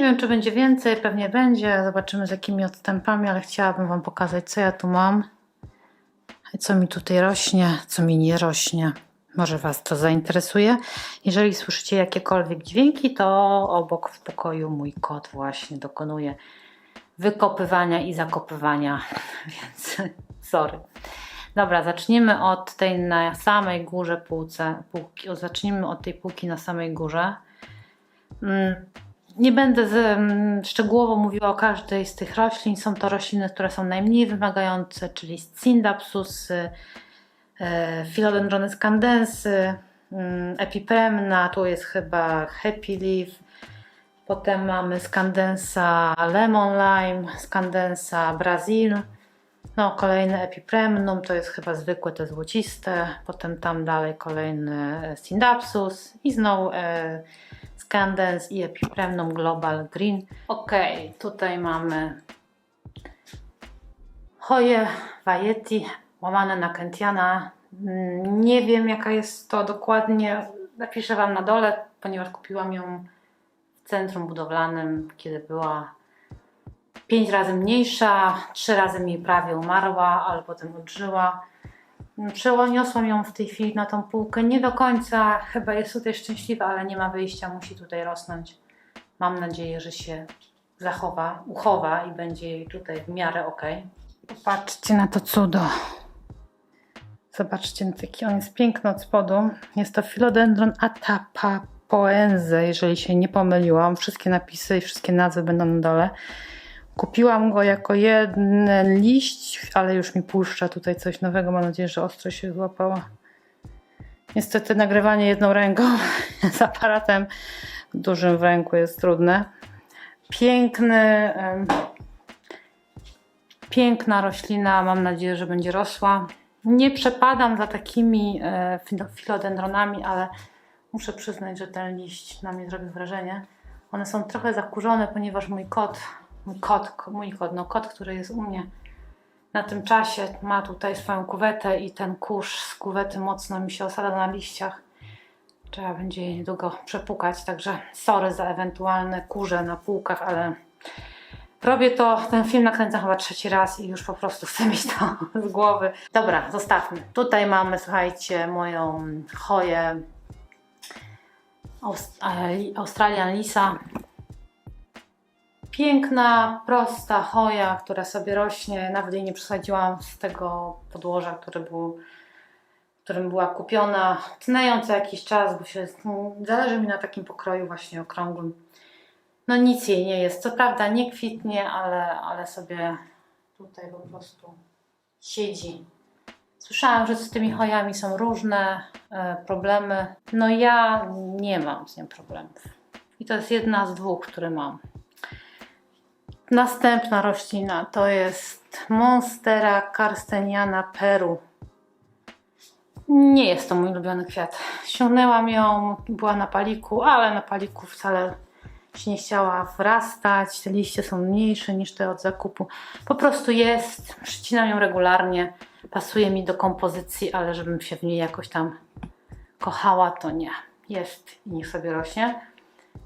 Nie wiem, czy będzie więcej, pewnie będzie. Zobaczymy z jakimi odstępami, ale chciałabym Wam pokazać, co ja tu mam. Co mi tutaj rośnie, co mi nie rośnie. Może Was to zainteresuje. Jeżeli słyszycie jakiekolwiek dźwięki, to obok w pokoju mój kot właśnie dokonuje wykopywania i zakopywania, więc sorry. Dobra, zacznijmy od tej na samej górze półce, półki. Zacznijmy od tej półki na samej górze. Mm, Nie będę z, szczegółowo mówiła o każdej z tych roślin. Są to rośliny, które są najmniej wymagające, czyli Scindapsusy, e, Philodendrony scandensy, mm, Epipremna, tu jest chyba Happy Leaf, potem mamy Scandensa Lemon Lime, Scandensa Brazil, no kolejny Epipremnum, to jest chyba zwykłe, te złociste, potem tam dalej kolejny e, Scindapsus i znowu e, Scandens i Epipremnum Global Green. Ok, tutaj mamy Hoje Vajeti, łamane na Kentiana. Nie wiem jaka jest to dokładnie, napiszę Wam na dole, ponieważ kupiłam ją w centrum budowlanym, kiedy była pięć razy mniejsza, trzy razy mi prawie umarła, ale potem odżyła. Przeniosłam ją w tej chwili na tą półkę. Nie do końca, chyba jest tutaj szczęśliwa, ale nie ma wyjścia, musi tutaj rosnąć. Mam nadzieję, że się zachowa, uchowa i będzie jej tutaj w miarę ok. Popatrzcie na to cudo. Zobaczcie, jaki on jest piękny od spodu. Jest to Philodendron atapapoense, jeżeli się nie pomyliłam. Wszystkie napisy i wszystkie nazwy będą na dole. Kupiłam go jako jeden liść, ale już mi puszcza tutaj coś nowego. Mam nadzieję, że ostro się złapała. Niestety nagrywanie jedną ręką z aparatem dużym w ręku jest trudne. Piękny, piękna roślina. Mam nadzieję, że będzie rosła. Nie przepadam za takimi e, filo- filodendronami, ale muszę przyznać, że ten liść na mnie zrobił wrażenie. One są trochę zakurzone, ponieważ mój kot, mój kot, ko- mój kot, no kot, który jest u mnie na tym czasie, ma tutaj swoją kuwetę i ten kurz z kuwety mocno mi się osada na liściach. Trzeba będzie jej niedługo przepukać, także sorry za ewentualne kurze na półkach, ale robię to, ten film nakręcam chyba trzeci raz i już po prostu chcę mieć to z głowy. Dobra, zostawmy. Tutaj mamy, słuchajcie, moją choję e, Australian Lisa. Piękna, prosta choja, która sobie rośnie. Nawet jej nie przesadziłam z tego podłoża, które było, którym była kupiona. Tnę ją co jakiś czas, bo się, zależy mi na takim pokroju właśnie okrągłym. No nic jej nie jest. Co prawda nie kwitnie, ale, ale sobie tutaj po prostu siedzi. Słyszałam, że z tymi chojami są różne e, problemy. No ja nie mam z nią problemów. I to jest jedna z dwóch, które mam. Następna roślina to jest Monstera carsteniana Peru. Nie jest to mój ulubiony kwiat. Ściągnęłam ją, była na paliku, ale na paliku wcale się nie chciała wrastać. Te liście są mniejsze niż te od zakupu. Po prostu jest. Przycinam ją regularnie. Pasuje mi do kompozycji, ale żebym się w niej jakoś tam kochała, to nie. Jest i niech sobie rośnie.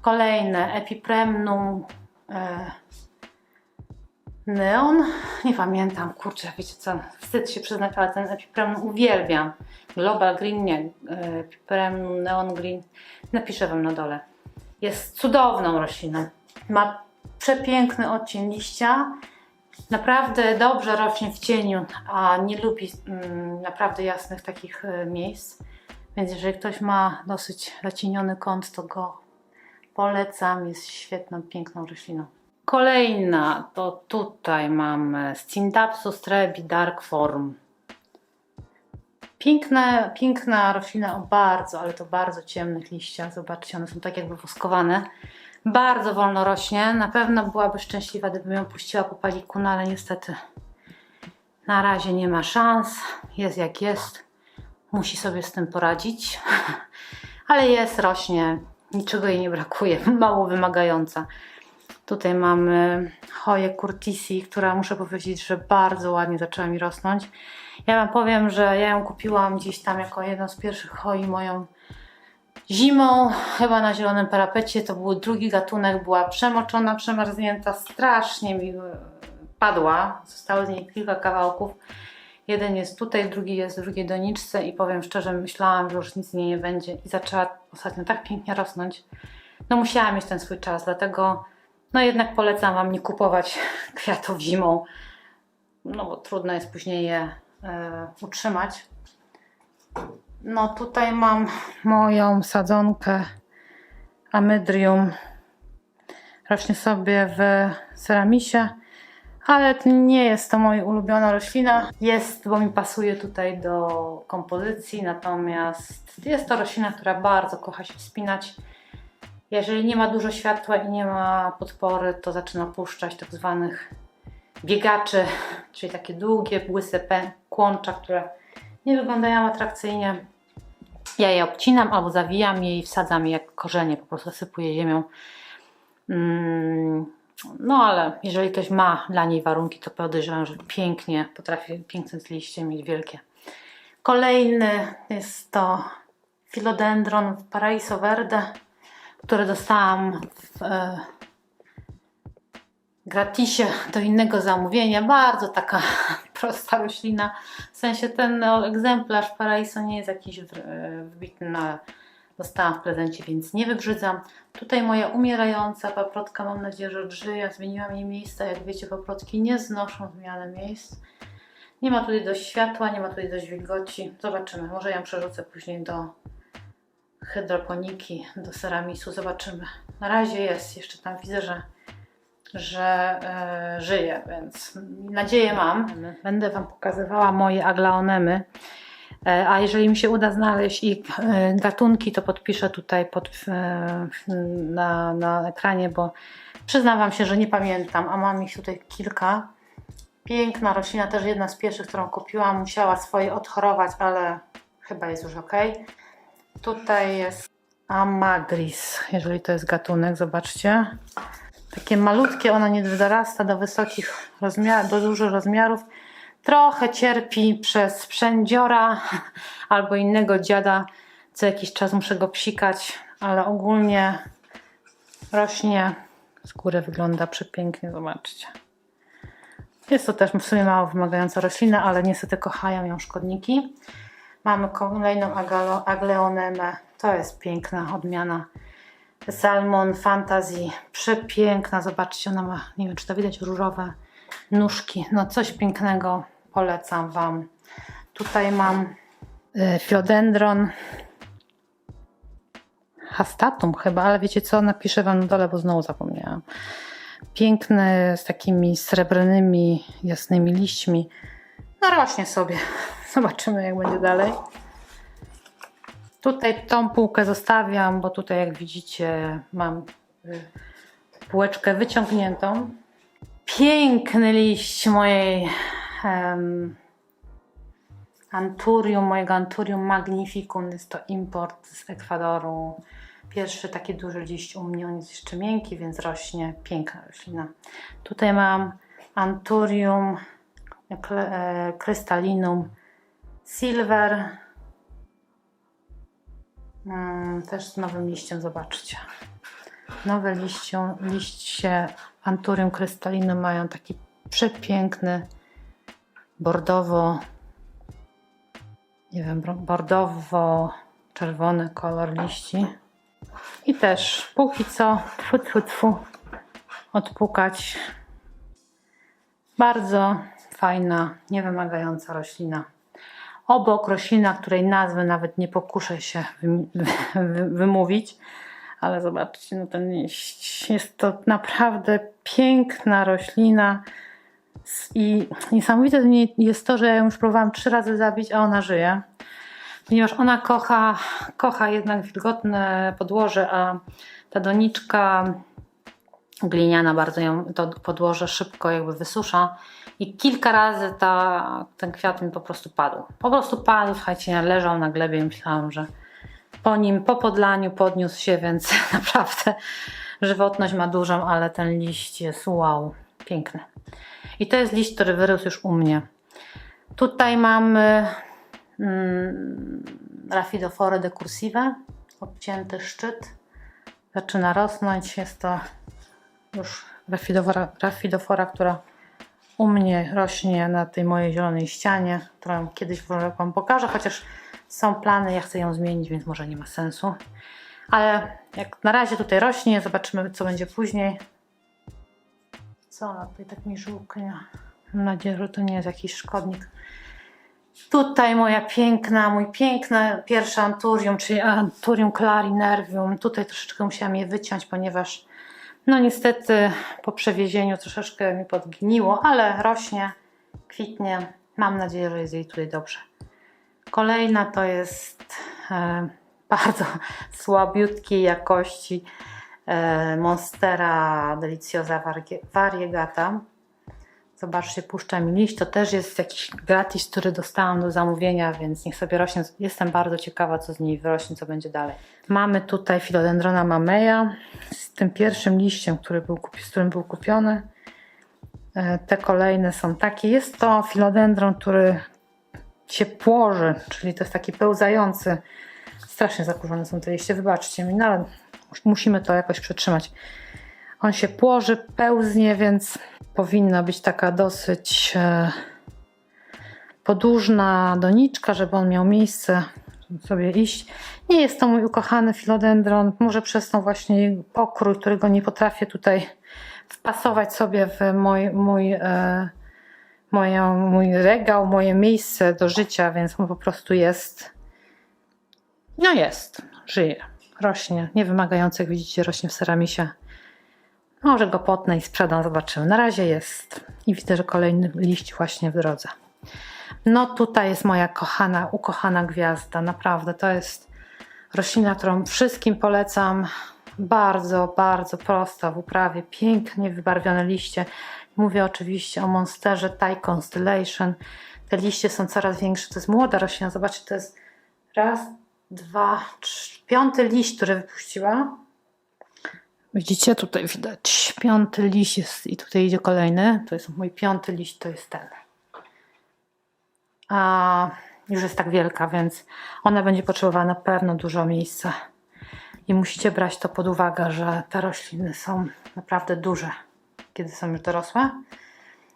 Kolejne Epipremnum e, Neon. Nie pamiętam, kurczę, wiecie co, wstyd się przyznać, ale ten Epipremnum uwielbiam. Global Green, nie, e, Epipremnum Neon Green. Napiszę Wam na dole. Jest cudowną rośliną. Ma przepiękny odcień liścia. Naprawdę dobrze rośnie w cieniu, a nie lubi mm, naprawdę jasnych takich e, miejsc. Więc jeżeli ktoś ma dosyć zacieniony kąt, to go polecam. Jest świetną, piękną rośliną. Kolejna to tutaj mamy Scindapsus trebi Dark Form. Piękna, piękna roślina o bardzo, ale to bardzo ciemnych liściach. Zobaczcie, one są tak jakby woskowane. Bardzo wolno rośnie. Na pewno byłaby szczęśliwa, gdybym ją puściła po paliku, no ale niestety na razie nie ma szans. Jest jak jest. Musi sobie z tym poradzić. Ale jest, rośnie. Niczego jej nie brakuje. Mało wymagająca. Tutaj mamy choję Curtisi, która muszę powiedzieć, że bardzo ładnie zaczęła mi rosnąć. Ja Wam powiem, że ja ją kupiłam gdzieś tam jako jedną z pierwszych choi moją Zimą, chyba na zielonym parapecie, to był drugi gatunek, była przemoczona, przemarznięta, strasznie mi padła. Zostało z niej kilka kawałków. Jeden jest tutaj, drugi jest w drugiej doniczce i powiem szczerze, myślałam, że już nic z niej nie będzie i zaczęła ostatnio tak pięknie rosnąć. No musiałam mieć ten swój czas, dlatego no jednak polecam Wam nie kupować kwiatów zimą, no bo trudno jest później je e, utrzymać. No tutaj mam moją sadzonkę Amydrium. Rośnie sobie w ceramisie, ale nie jest to moja ulubiona roślina. Jest, bo mi pasuje tutaj do kompozycji, natomiast jest to roślina, która bardzo kocha się wspinać. Jeżeli nie ma dużo światła i nie ma podpory, to zaczyna puszczać tak zwanych biegaczy, czyli takie długie, błyse kłącza, które nie wyglądają atrakcyjnie. Ja je obcinam albo zawijam je i wsadzam je jak korzenie, po prostu sypuję ziemią. Mm, No ale jeżeli ktoś ma dla niej warunki, to podejrzewam, że pięknie potrafi, piękne liście mieć wielkie. Kolejny jest to Philodendron Paraiso Verde, który dostałam w e, gratisie do innego zamówienia. Bardzo taka prosta roślina. W sensie ten no, egzemplarz Paraiso nie jest jakiś e, wybitny, no, ale dostałam w prezencie, więc nie wybrzydzam. Tutaj moja umierająca paprotka, mam nadzieję, że odżyje. Zmieniłam jej miejsca. Jak wiecie, paprotki nie znoszą zmiany miejsc. Nie ma tutaj dość światła, nie ma tutaj dość wilgoci. Zobaczymy. Może ją przerzucę później do hydroponiki, do ceramisu. Zobaczymy. Na razie jest. Jeszcze tam widzę, że że e, żyje, więc nadzieję mam. Będę Wam pokazywała moje aglaonemy. E, A jeżeli mi się uda znaleźć ich e, gatunki, to podpiszę tutaj pod, na, na ekranie, bo przyznam Wam się, że nie pamiętam, a mam ich tutaj kilka. Piękna roślina, też jedna z pierwszych, którą kupiłam. Musiała swoje odchorować, ale chyba jest już ok. Tutaj jest Amagris, jeżeli to jest gatunek, zobaczcie. Takie malutkie, ona nie dorasta do wysokich rozmiarów, do dużych rozmiarów. Trochę cierpi przez sprzędziora albo innego dziada. Co jakiś czas muszę go psikać, ale ogólnie rośnie. Z góry wygląda przepięknie, zobaczcie. Jest to też w sumie mało wymagająca roślina, ale niestety kochają ją szkodniki. Mamy kolejną agleonemę. To jest piękna odmiana. Salmon Fantasy. Przepiękna. Zobaczcie, ona ma, nie wiem czy to widać, różowe nóżki. No coś pięknego. Polecam Wam. Tutaj mam y, Philodendron Hastatum chyba, ale wiecie co? Napiszę Wam na dole, bo znowu zapomniałam. Piękny, z takimi srebrnymi, jasnymi liśćmi. No rośnie sobie. Zobaczymy jak będzie dalej. Tutaj tą półkę zostawiam, bo tutaj jak widzicie mam y, półeczkę wyciągniętą. Piękny liść mojej em, Anturium, mojego Anturium magnificum. Jest to import z Ekwadoru. Pierwszy taki duży liść u mnie, on jest jeszcze miękki, więc rośnie. Piękna roślina. Tutaj mam Anturium e, Crystallinum Silver. Mm, też z nowym liściem, zobaczcie. Nowe liście, liście Anturium Crystallinum mają taki przepiękny bordowo nie wiem, bordowo-czerwony kolor liści. I też póki co, tfu, tfu, tfu, odpukać. Bardzo fajna, niewymagająca roślina. Obok roślina, której nazwy nawet nie pokuszę się wymówić, ale zobaczcie, no ten liść. Jest to naprawdę piękna roślina. I niesamowite jest to, że ja ją już próbowałam trzy razy zabić, a ona żyje. Ponieważ ona kocha, kocha jednak wilgotne podłoże, a ta doniczka gliniana bardzo ją to podłoże szybko jakby wysusza. I kilka razy ta, ten kwiat mi po prostu padł. Po prostu padł, słuchajcie, leżał na glebie i myślałam, że po nim, po podlaniu podniósł się, więc naprawdę żywotność ma dużą, ale ten liść jest wow, piękny. I to jest liść, który wyrósł już u mnie. Tutaj mamy mm, Rafidophore de cursiva, obcięty szczyt. Zaczyna rosnąć. Jest to już rafidofora, rafidofora która u mnie rośnie na tej mojej zielonej ścianie, którą kiedyś Wam pokażę, chociaż są plany, ja chcę ją zmienić, więc może nie ma sensu. Ale jak na razie tutaj rośnie, zobaczymy co będzie później. Co ona tutaj tak mi żółknie? Mam nadzieję, że to nie jest jakiś szkodnik. Tutaj moja piękna, mój piękny pierwszy anturium, czyli anturium clarinervium. Tutaj troszeczkę musiałam je wyciąć, ponieważ no niestety po przewiezieniu troszeczkę mi podgniło, ale rośnie, kwitnie. Mam nadzieję, że jest jej tutaj dobrze. Kolejna to jest e, bardzo słabiutkiej jakości e, Monstera Deliciosa Variegata. Zobaczcie, puszcza mi liść. To też jest jakiś gratis, który dostałam do zamówienia, więc niech sobie rośnie. Jestem bardzo ciekawa, co z niej wyrośnie, co będzie dalej. Mamy tutaj Philodendrona Mameja z tym pierwszym liściem, który był, z którym był kupiony. E, Te kolejne są takie. Jest to filodendron, który się płoży, czyli to jest taki pełzający. Strasznie zakurzone są te liście, wybaczcie mi, no ale musimy to jakoś przetrzymać. On się płoży, pełznie, więc powinna być taka dosyć e, podłużna doniczka, żeby on miał miejsce sobie iść. Nie jest to mój ukochany filodendron, może przez tą właśnie pokrój, którego nie potrafię tutaj wpasować sobie w mój, mój, e, moją, mój regał, moje miejsce do życia, więc on po prostu jest. No jest, żyje, rośnie, nie wymagający, jak widzicie, rośnie w ceramisie. Może go potnę i sprzedam, zobaczymy. Na razie jest i widzę, że kolejny liść właśnie w drodze. No tutaj jest moja kochana, ukochana gwiazda. Naprawdę to jest roślina, którą wszystkim polecam. Bardzo, bardzo prosta w uprawie. Pięknie wybarwione liście. Mówię oczywiście o monsterze Thai Constellation. Te liście są coraz większe. To jest młoda roślina. Zobaczcie, to jest raz, dwa, trzy, piąty liść, który wypuściła. Widzicie, tutaj widać piąty liść jest i tutaj idzie kolejny. To jest mój piąty liść, to jest ten. A już jest tak wielka, więc ona będzie potrzebowała na pewno dużo miejsca. I musicie brać to pod uwagę, że te rośliny są naprawdę duże, kiedy są już dorosłe.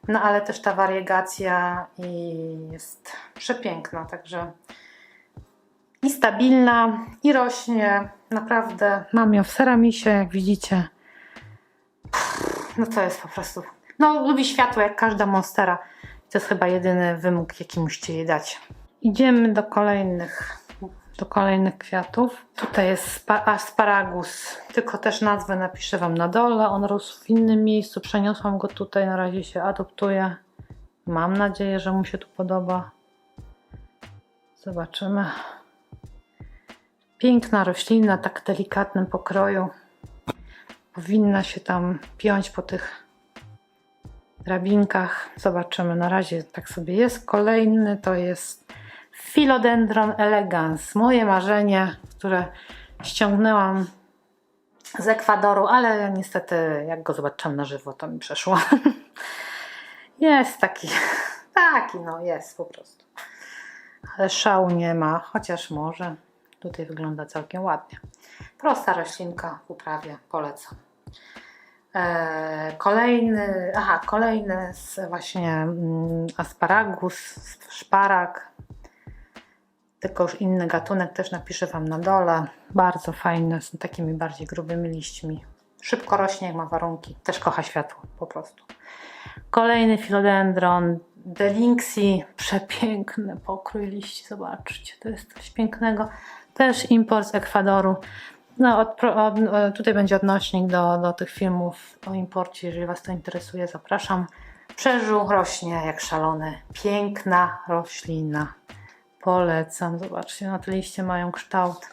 No ale też ta wariegacja jest przepiękna, także i stabilna, i rośnie. Naprawdę mam ją w ceramisie, jak widzicie. No to jest po prostu. No, lubi światło jak każda monstera. To jest chyba jedyny wymóg, jaki musicie jej dać. Idziemy do kolejnych, do kolejnych kwiatów. Tutaj jest spa- asparagus, tylko też nazwę napiszę Wam na dole. On rósł w innym miejscu, przeniosłam go tutaj, na razie się adoptuje. Mam nadzieję, że mu się tu podoba. Zobaczymy. Piękna roślina, tak delikatnym pokroju. Powinna się tam piąć po tych drabinkach. Zobaczymy. Na razie tak sobie jest. Kolejny to jest Philodendron elegans. Moje marzenie, które ściągnęłam z Ekwadoru, ale niestety jak go zobaczyłam na żywo, to mi przeszło. jest taki, taki no jest po prostu. Ale szału nie ma, chociaż może. Tutaj wygląda całkiem ładnie. Prosta roślinka w uprawie, polecam. E, Kolejny, aha, kolejny z właśnie mm, asparagus, szparak, tylko już inny gatunek, też napiszę Wam na dole. Bardzo fajne, z takimi bardziej grubymi liśćmi. Szybko rośnie, jak ma warunki. Też kocha światło, po prostu. Kolejny filodendron, Delinxi, przepiękny pokrój liści, zobaczcie, to jest coś pięknego. Też import z Ekwadoru. No, od, od, e, tutaj będzie odnośnik do, do tych filmów o imporcie, jeżeli Was to interesuje, zapraszam. Przeżył rośnie jak szalony. Piękna roślina. Polecam. Zobaczcie, no te liście mają kształt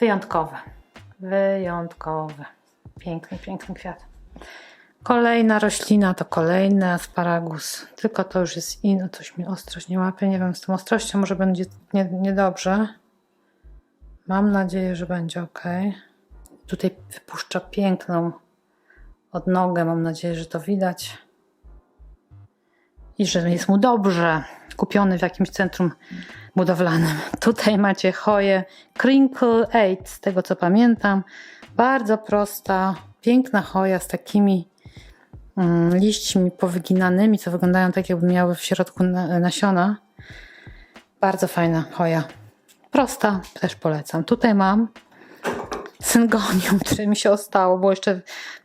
wyjątkowy. Wyjątkowy. Piękny, piękny kwiat. Kolejna roślina to kolejny asparagus. Tylko to już jest inny. Coś mi ostrość nie łapie. Nie wiem, z tą ostrością może będzie nie- niedobrze. Mam nadzieję, że będzie ok. Tutaj wypuszcza piękną odnogę. Mam nadzieję, że to widać. I że jest mu dobrze. kupiony w jakimś centrum budowlanym. Tutaj macie choję Crinkle 8, z tego co pamiętam. Bardzo prosta, piękna choja z takimi mm, liśćmi powyginanymi, co wyglądają tak, jakby miały w środku na- nasiona. Bardzo fajna choja. Prosta, też polecam. Tutaj mam syngonium, które mi się ostało. Było jeszcze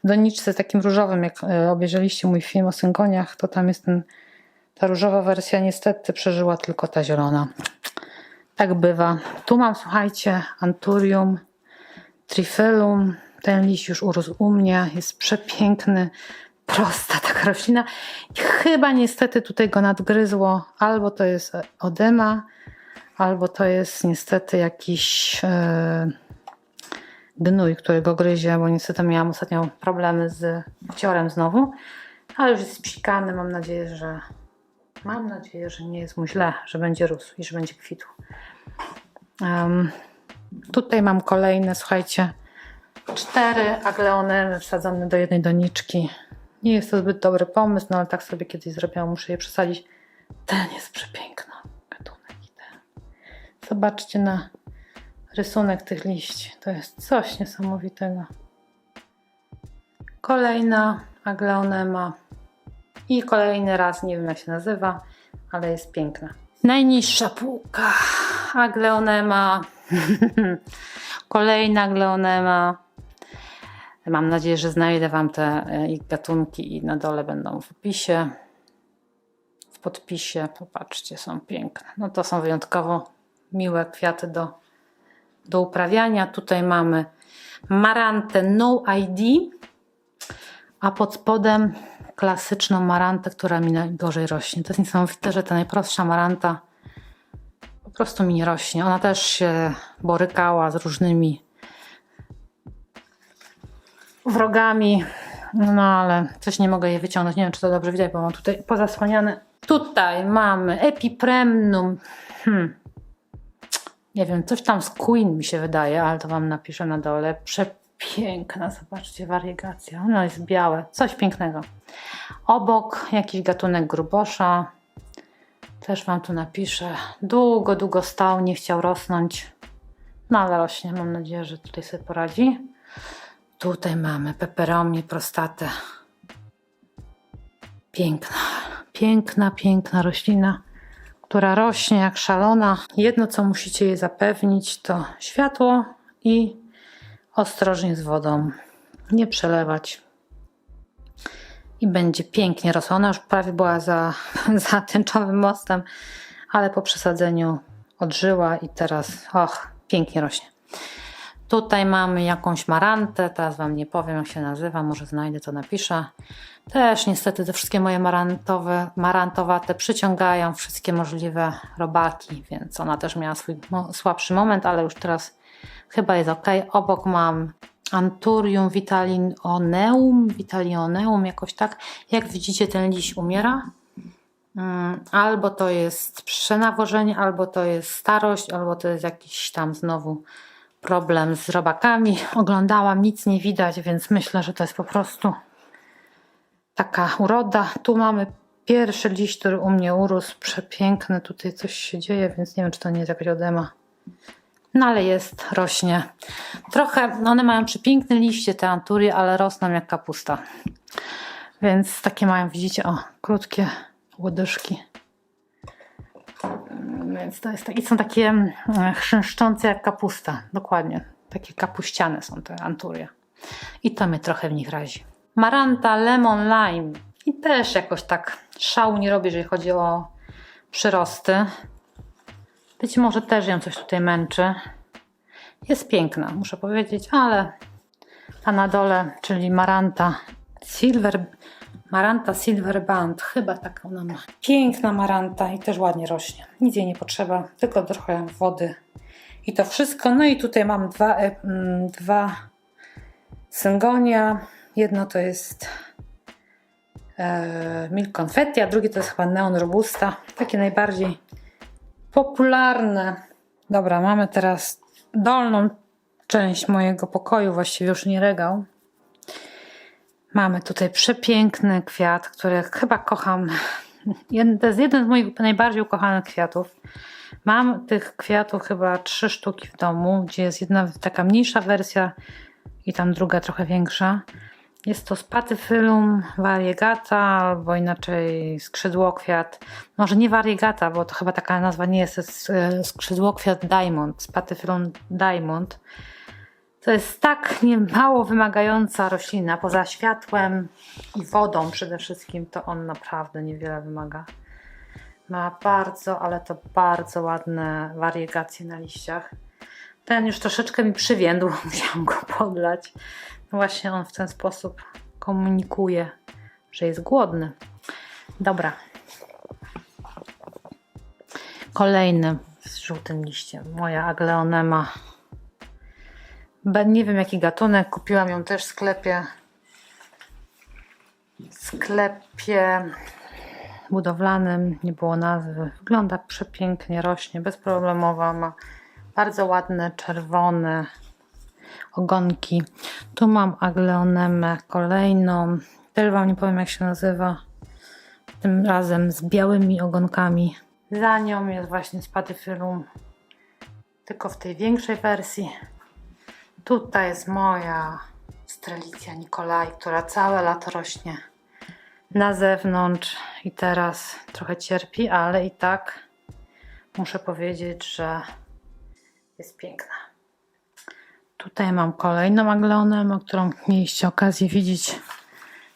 w doniczce takim różowym, jak e, obejrzeliście mój film o syngoniach, to tam jest ten, ta różowa wersja. Niestety przeżyła tylko ta zielona. Tak bywa. Tu mam, słuchajcie, Anturium trifilum. Ten liść już urósł u mnie. Jest przepiękny. Prosta taka roślina. I chyba niestety tutaj go nadgryzło. Albo to jest odema, albo to jest niestety jakiś e, gnój, który go gryzie, bo niestety miałam ostatnio problemy z ciorem znowu. Ale już jest psikany. Mam nadzieję, że mam nadzieję, że nie jest mu źle, że będzie rósł i że będzie kwitł. Em, tutaj mam kolejne, słuchajcie, cztery agleonemy wsadzone do jednej doniczki. Nie jest to zbyt dobry pomysł, no ale tak sobie kiedyś zrobiłam, muszę je przesadzić. Ten jest przepiękny. Zobaczcie na rysunek tych liści. To jest coś niesamowitego. Kolejna agleonema. I kolejny raz, nie wiem jak się nazywa, ale jest piękna. Najniższa półka. Agleonema. Kolejna agleonema. Mam nadzieję, że znajdę Wam te e, ich gatunki i na dole będą w opisie. W podpisie. Popatrzcie, są piękne. No to są wyjątkowo miłe kwiaty do, do uprawiania. Tutaj mamy marantę No ID, a pod spodem klasyczną marantę, która mi najgorzej rośnie. To jest niesamowite, że ta najprostsza maranta po prostu mi nie rośnie. Ona też się borykała z różnymi wrogami, no ale coś nie mogę jej wyciągnąć. Nie wiem, czy to dobrze widać, bo mam tutaj pozasłaniane. Tutaj mamy Epipremnum. Hmm. Nie wiem, coś tam z Queen mi się wydaje, ale to wam napiszę na dole. Przepiękna, zobaczcie, wariegacja. Ono jest białe, coś pięknego. Obok jakiś gatunek grubosza. Też wam tu napiszę. Długo, długo stał, nie chciał rosnąć. No ale rośnie, mam nadzieję, że tutaj sobie poradzi. Tutaj mamy peperomię prostatę. Piękna, piękna, piękna roślina, która rośnie jak szalona. Jedno, co musicie jej zapewnić, to światło i ostrożnie z wodą. Nie przelewać. I będzie pięknie rosła. Ona już prawie była za, za tęczowym mostem, ale po przesadzeniu odżyła i teraz, och, pięknie rośnie. Tutaj mamy jakąś marantę, teraz Wam nie powiem jak się nazywa, może znajdę to napiszę. Też niestety te wszystkie moje marantowe, marantowate przyciągają wszystkie możliwe robaki, więc ona też miała swój słabszy moment, ale już teraz chyba jest ok. Obok mam Anturium vitalioneum, vitalioneum jakoś tak. Jak widzicie ten liść umiera. Mm, Albo to jest przenawożenie, albo to jest starość, albo to jest jakiś tam znowu problem z robakami. Oglądałam, nic nie widać, więc myślę, że to jest po prostu taka uroda. Tu mamy pierwszy liść, który u mnie urósł. Przepiękny. Tutaj coś się dzieje, więc nie wiem, czy to nie jest jakaś odema. No ale jest, rośnie. Trochę, no one mają przepiękne liście, te anturie, ale rosną jak kapusta. Więc takie mają, widzicie, o, krótkie łodyżki. Więc to jest tak, i są takie mm, chrzęszczące jak kapusta. Dokładnie. Takie kapuściane są te anturie. I to mnie trochę w nich razi. Maranta Lemon Lime. I też jakoś tak szału nie robię, jeżeli chodzi o przyrosty. Być może też ją coś tutaj męczy. Jest piękna, muszę powiedzieć, ale ta na dole, czyli Maranta Silver, Maranta Silver Band, chyba taką ona ma. Piękna Maranta i też ładnie rośnie. Nic jej nie potrzeba, tylko trochę wody i to wszystko. No i tutaj mam dwa, e, mm, dwa syngonia. Jedno to jest e, Milk Confetti, a drugie to jest chyba Neon Robusta. Takie najbardziej popularne. Dobra, mamy teraz dolną część mojego pokoju, właściwie już nie regał. Mamy tutaj przepiękny kwiat, który chyba kocham To jest jeden z moich najbardziej ukochanych kwiatów. Mam tych kwiatów chyba trzy sztuki w domu, gdzie jest jedna taka mniejsza wersja i tam druga trochę większa. Jest to Spatyfylum variegata, albo inaczej skrzydłokwiat. Może nie variegata, bo to chyba taka nazwa nie jest, jest e, skrzydłokwiat diamond, Spatyfylum diamond. To jest tak nie mało wymagająca roślina, poza światłem i wodą przede wszystkim, to on naprawdę niewiele wymaga. Ma bardzo, ale to bardzo ładne wariegacje na liściach. Ten już troszeczkę mi przywiędł, musiałam go podlać. No właśnie on w ten sposób komunikuje, że jest głodny. Dobra. Kolejny z żółtym liściem. Moja agleonema. Nie wiem jaki gatunek. Kupiłam ją też w sklepie. W sklepie budowlanym. Nie było nazwy. Wygląda przepięknie, rośnie bezproblemowa. Ma bardzo ładne, czerwone ogonki. Tu mam agleonemę kolejną. Też wam nie powiem jak się nazywa. Tym razem z białymi ogonkami. Za nią jest właśnie Spatyfylum. Tylko w tej większej wersji. Tutaj jest moja Strelicja Nikolaj, która całe lato rośnie na zewnątrz i teraz trochę cierpi, ale i tak muszę powiedzieć, że jest piękna. Tutaj mam kolejną agleonemę, którą mieliście okazję widzieć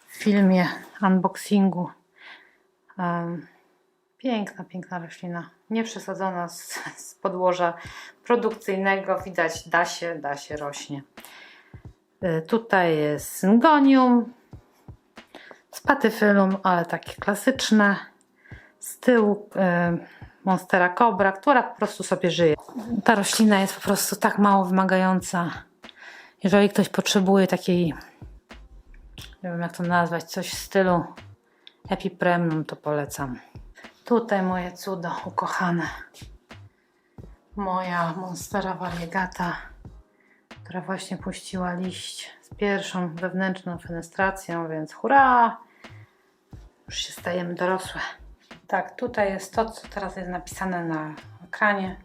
w filmie unboxingu. Piękna, piękna roślina. Nie przesadzona z, z podłoża produkcyjnego. Widać, da się, da się, rośnie. Y, Tutaj jest syngonium, spatyfylum, ale takie klasyczne. Z tyłu y, Monstera Cobra, która po prostu sobie żyje. Ta roślina jest po prostu tak mało wymagająca. Jeżeli ktoś potrzebuje takiej, nie wiem jak to nazwać, coś w stylu epipremnum, to polecam. Tutaj moje cudo ukochane. Moja Monstera variegata, która właśnie puściła liść z pierwszą wewnętrzną fenestracją, więc hurra! Już się stajemy dorosłe. Tak, tutaj jest to, co teraz jest napisane na ekranie.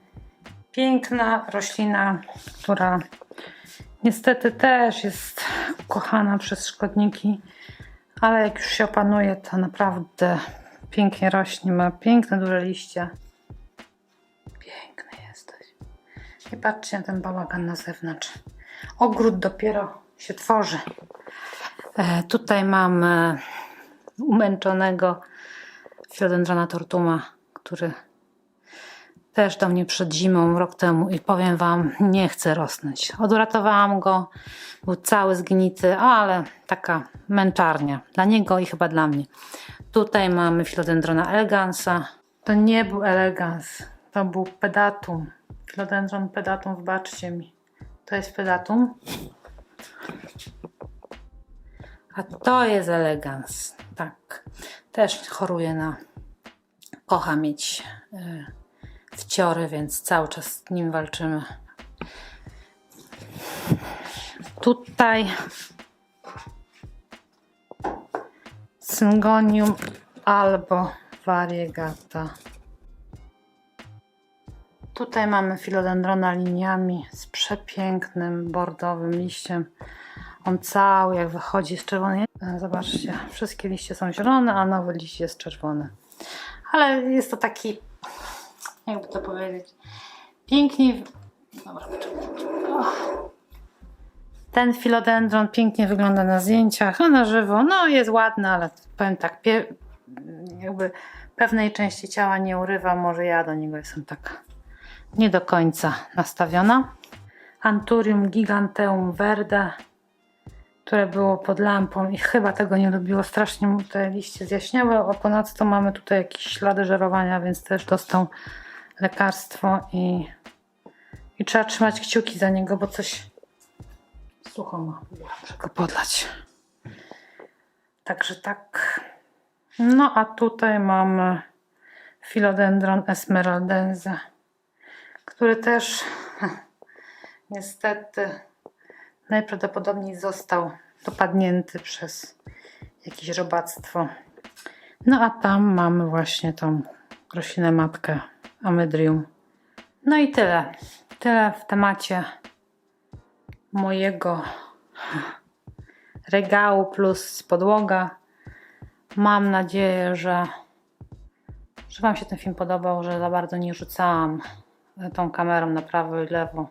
Piękna roślina, która niestety też jest kochana przez szkodniki, ale jak już się opanuje, to naprawdę pięknie rośnie. Ma piękne, duże liście. Piękny jesteś. I patrzcie na ten bałagan na zewnątrz. Ogród dopiero się tworzy. E, tutaj mam e, umęczonego Philodendrona tortuma, który też do mnie przed zimą rok temu i powiem wam, nie chce rosnąć. Oduratowałam go, był cały zgnity, ale taka męczarnia dla niego i chyba dla mnie. Tutaj mamy Philodendrona elegansa. To nie był elegans, to był pedatum. Philodendron pedatum, wybaczcie mi. To jest pedatum. A to jest elegans. Tak. Też choruję na. Kocha mieć y, wciory, więc cały czas z nim walczymy. Tutaj syngonium albo variegata. Tutaj mamy filodendrona liniami z przepięknym bordowym liściem. On cały jak wychodzi z czerwonej. E, Zobaczcie, wszystkie liście są zielone, a nowy liść jest czerwony. Ale jest to taki, jakby to powiedzieć, pięknie. Dobra, poczekaj. Ten filodendron pięknie wygląda na zdjęciach, a na żywo, no jest ładny, ale powiem tak, jakby pewnej części ciała nie urywa, może ja do niego jestem tak nie do końca nastawiona. Anturium giganteum verde, które było pod lampą i chyba tego nie lubiło, strasznie mu te liście zjaśniały, a ponadto mamy tutaj jakieś ślady żerowania, więc też dostał lekarstwo i, i trzeba trzymać kciuki za niego, bo coś sucho ma. Muszę go podlać. Także tak. No a tutaj mamy Philodendron esmeraldense, który też niestety najprawdopodobniej został dopadnięty przez jakieś robactwo. No a tam mamy właśnie tą roślinę matkę Amydrium. No i tyle. Tyle w temacie mojego regału plus podłoga. Mam nadzieję, że, że Wam się ten film podobał, że za bardzo nie rzucałam tą kamerą na prawo i lewo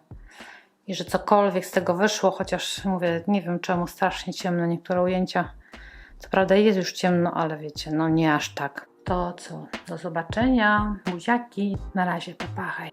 i że cokolwiek z tego wyszło, chociaż mówię, nie wiem czemu strasznie ciemno niektóre ujęcia. Co prawda jest już ciemno, ale wiecie, no nie aż tak. To co, do zobaczenia, buziaki, na razie, papachaj.